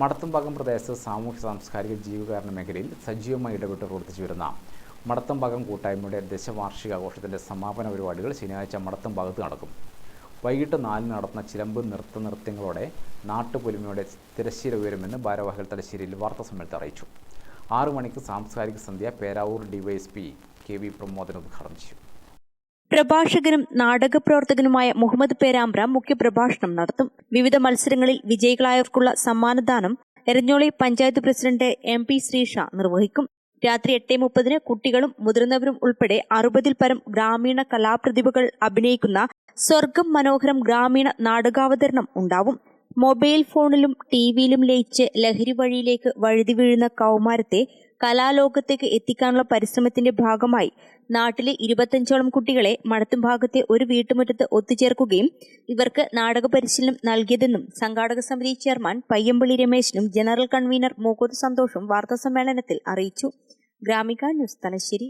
മടത്തംഭാഗം പ്രദേശത്ത് സാമൂഹ്യ സാംസ്കാരിക ജീവകാരണ മേഖലയിൽ സജീവമായി ഇടപെട്ട് പ്രവർത്തിച്ചു വരുന്ന മടത്തംഭാഗം കൂട്ടായ്മയുടെ ദശവാർഷികാഘോഷത്തിന്റെ സമാപന പരിപാടികൾ ശനിയാഴ്ച മടത്തംഭാഗത്ത് നടക്കും. വൈകിട്ട് നാലിന് നടത്തുന്ന ചിലമ്പ് നൃത്ത നൃത്യങ്ങളോടെ നാട്ടുപൊലിമയുടെ തിരശ്ശീല ഉയരുമെന്ന് ഭാരവാഹികൾ തലശ്ശേരിയിൽ വാർത്താസമ്മേളനത്തിൽ അറിയിച്ചു. ആറു മണിക്ക് സാംസ്കാരിക സന്ധ്യ Peravoor DYSP K V Pramodan ഉദ്ഘാടനം ചെയ്യും. പ്രഭാഷകനും നാടകപ്രവർത്തകനുമായ മുഹമ്മദ് പേരാമ്പ്ര മുഖ്യപ്രഭാഷണം നടത്തും. വിവിധ മത്സരങ്ങളിൽ വിജയികളായവർക്കുള്ള സമ്മാനദാനം Eranholi panchayat president M P Sreesha നിർവഹിക്കും. രാത്രി എട്ട് മുപ്പതിന് കുട്ടികളും മുതിർന്നവരും ഉൾപ്പെടെ അറുപതിൽ പരം ഗ്രാമീണ കലാപ്രതിഭകൾ അഭിനയിക്കുന്ന സ്വർഗം മനോഹരം ഗ്രാമീണ നാടകാവതരണം ഉണ്ടാവും. മൊബൈൽ ഫോണിലും ടിവിയിലും ലയിച്ച് ലഹരി വഴിയിലേക്ക് വഴുതി വീഴുന്ന കൗമാരത്തെ കലാലോകത്തേക്ക് എത്തിക്കാനുള്ള പരിശ്രമത്തിന്റെ ഭാഗമായി നാട്ടിലെ ഇരുപത്തഞ്ചോളം കുട്ടികളെ മടത്തും ഭാഗത്തെ ഒരു വീട്ടുമുറ്റത്ത് ഒത്തുചേർക്കുകയും ഇവർക്ക് നാടക പരിശീലനം നൽകിയതെന്നും സംഘാടക സമിതി ചെയർമാൻ പയ്യമ്പള്ളി രമേശനും ജനറൽ കൺവീനർ മൂക്കൂത്ത് സന്തോഷും വാർത്താസമ്മേളനത്തിൽ അറിയിച്ചു. ഗ്രാമിക ന്യൂസ് തലശ്ശേരി.